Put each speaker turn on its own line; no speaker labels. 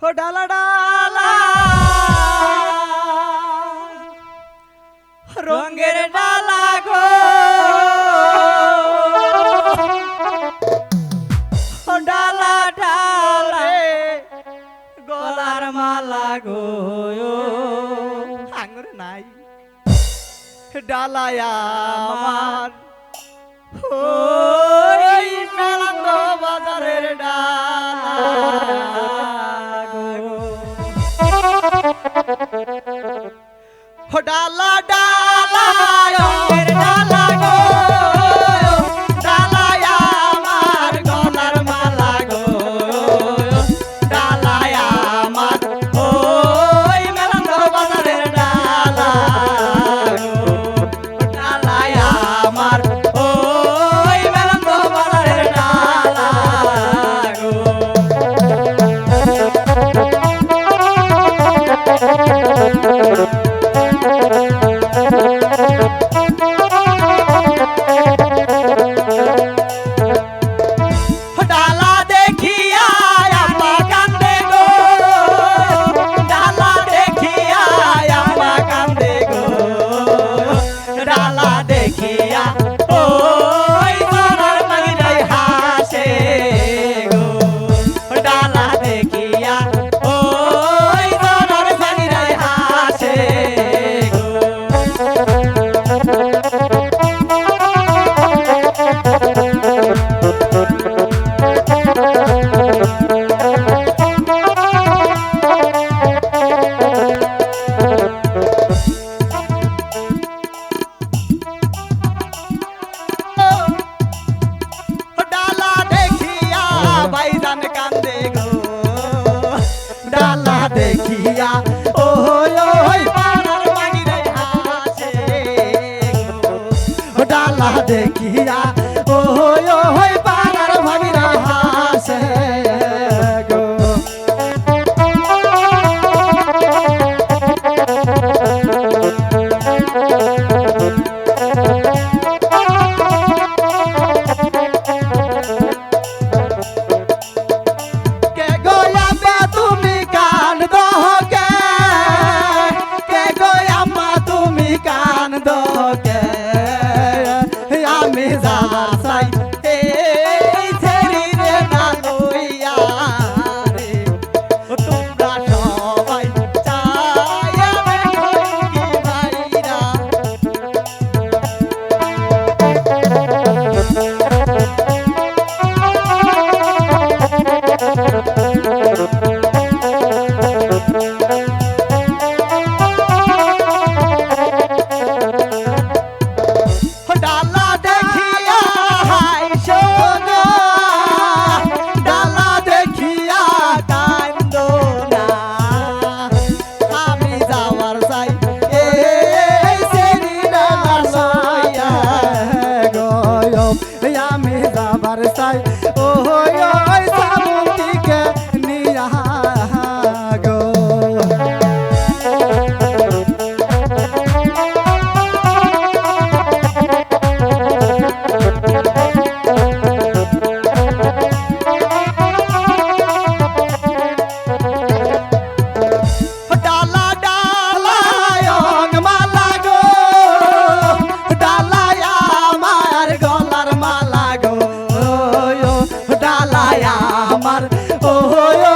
হো ডালা ডালা। রঙের ডালা গো। ডালা ডালে গলার মালা গো। আঙুর নাই, ডালায়া মা ডালা আল্লাহ দেখিয়া ও হয় যাবার চাই। ও ও